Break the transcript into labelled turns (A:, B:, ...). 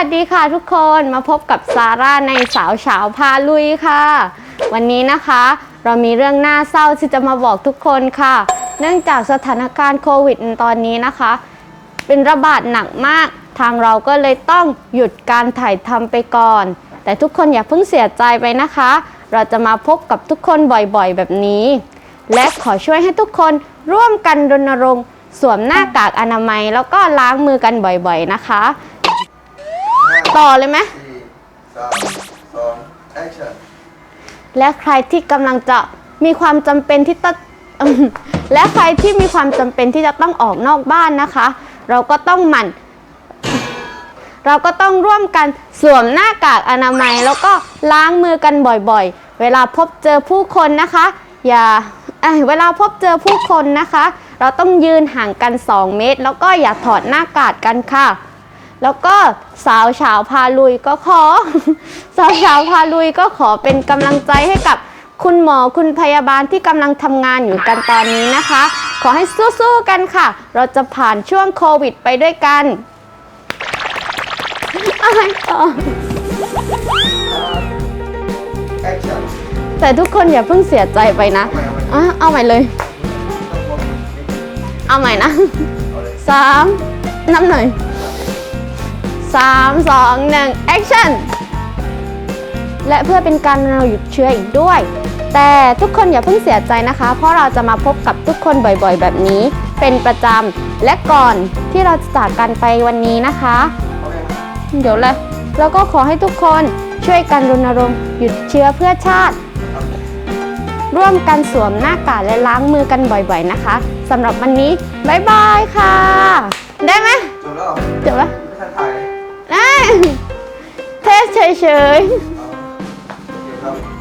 A: ัสดีค่ะทุกคนมาพบกับซาร่าในสาวเฉาพาลุยค่ะ วันนี้นะคะ เรามีเรื่องน่าเศร้าที่จะมาบอกทุกคนค่ะ เนื่องจากสถานการณ์โควิดตอนนี้นะคะ เป็นระบาดหนักมาก ทางเราก็เลยต้องหยุดการถ่ายทำไปก่อน แต่ทุกคนอย่าเพิ่งเสียใจไปนะคะ เราจะมาพบกับทุกคนบ่อยๆ แบบนี้ และขอช่วยให้ทุกคนร่วมกันรณรงค์สวมหน้ากากอนามัย แล้วก็ล้างมือกันบ่อยๆนะคะ ต่อเลยไหม
B: สี่สามสอง action
A: และใครที่กำลังจะมีความจำเป็นที่ต้องและใครที่มีความจำเป็นที่จะต้องออกนอกบ้านนะคะ เราก็ต้องหมั่น เราก็ต้องร่วมกันสวมหน้ากากอนามัย แล้วก็ล้างมือกันบ่อยๆ เวลาพบเจอผู้คนนะคะ อย่าเอ้ยเวลาพบเจอผู้คนนะคะ เราต้องยืนห่างกัน 2 เมตร แล้วก็อย่าถอดหน้ากากกันค่ะ แล้วก็สาวเฉาวพาลุยก็ขอ สาวเฉาวพาลุยก็ขอเป็นกำลังใจให้กับคุณหมอคุณพยาบาลที่กำลังทำงานอยู่กันตอนนี้นะคะ ขอให้สู้ๆกันค่ะ เราจะผ่านช่วงโควิดไปด้วยกันอะไรต่อ
B: action
A: แต่ทุกคนอย่าเพิ่งเสียใจไปนะอะเอาใหม่เลย เอาใหม่นะสามนับหน่อย สามสองหนึ่ง action และเพื่อเป็นการเราหยุดเชื้ออีกด้วย แต่ทุกคนอย่าเพิ่งเสียใจนะคะ เพราะเราจะมาพบกับทุกคนบ่อยๆ แบบนี้ เป็นประจำ และก่อนที่เราจะจากกันไปวันนี้นะคะ เดี๋ยวเลยแล้วก็ขอให้ทุกคนช่วยกันรณรงค์หยุดเชื้อเพื่อชาติ ร่วมกันสวมหน้ากากและล้างมือกันบ่อยๆนะคะสำหรับวันนี้ บ๊ายบายค่ะ ได้ไหม
B: จบแล้วเหรอ
A: จบแล้ว thế เฉยๆ